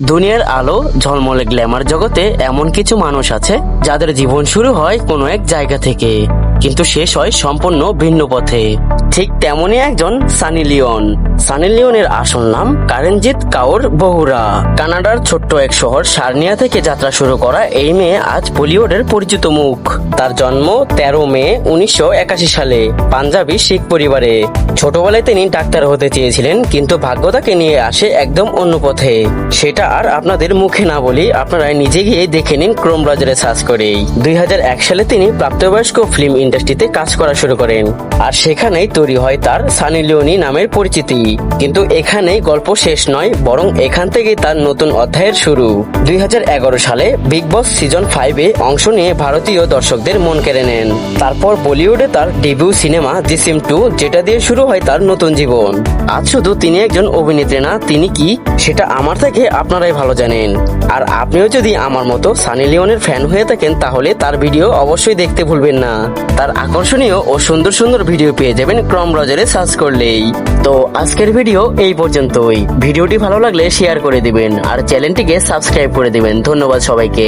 দুনিয়ার আলো, ঝলমলে গ্ল্যামার জগতে এমন কিছু মানুষ আছে যাদের জীবন শুরু হয় কোনো এক জায়গা থেকে, কিন্তু শেষ হয় সম্পূর্ণ ভিন্ন পথে। ঠিক তেমনই একজন সানি লিওন। সানি লিওনের আসল নাম কারেনজিৎ কাউর বহুরা। কানাডার ছোট্ট এক শহর সার্নিয়া থেকে যাত্রা শুরু করা এই মেয়ে আজ বলিউডের পরিচিত মুখ। তার জন্ম তেরো মে উনিশশো একাশি সালে পাঞ্জাবি শিখ পরিবারে। ছোটবেলায় তিনি ডাক্তার হতে চেয়েছিলেন, কিন্তু ভাগ্য তাকে নিয়ে আসে একদম অন্য পথে। সেটা আর আপনাদের মুখে না বলি আপনারা নিজে গিয়ে দেখে নিন ক্রোম সার্চ করেই। দুই হাজার এক সালে তিনি প্রাপ্তবয়স্ক ফিল্ম ইন্ডাস্ট্রিতে কাজ করা শুরু করেন। আর সেখানেই তৈরি হয় তার সানি লিওনি নামের পরিচিতি। কিন্তু এখানেই গল্প শেষ নয়, বরং এখান থেকেই তার নতুন অধ্যায়ের শুরু। দুই সালে বিগ বস সিজন ফাইভে অংশ নিয়ে ভারতীয় দর্শকদের মন কেড়ে নেন। তারপর বলিউডে তার ডেবিউ সিনেমা জিসিম টু যেটা দিয়ে শুরু হয় তার নতুন জীবন। আজ শুধু তিনি একজন অভিনেত্রী না, তিনি কি? সেটা আমার থেকে আপনারাই ভালো জানেন। আর আপনিও যদি আমার মতো সানি লিওনের ফ্যান হয়ে থাকেন, তাহলে তার ভিডিও অবশ্যই দেখতে ভুলবেন না। তার আকর্ষণীয় ও সুন্দর সুন্দর ভিডিও পেয়ে যাবেন ক্রম ব্রাউজারে সার্চ করলেই। তো আজকের ভিডিও এই পর্যন্তই। ভিডিওটি ভালো লাগলে শেয়ার করে দিবেন আর চ্যানেলটিকে সাবস্ক্রাইব করে দিবেন। ধন্যবাদ সবাইকে।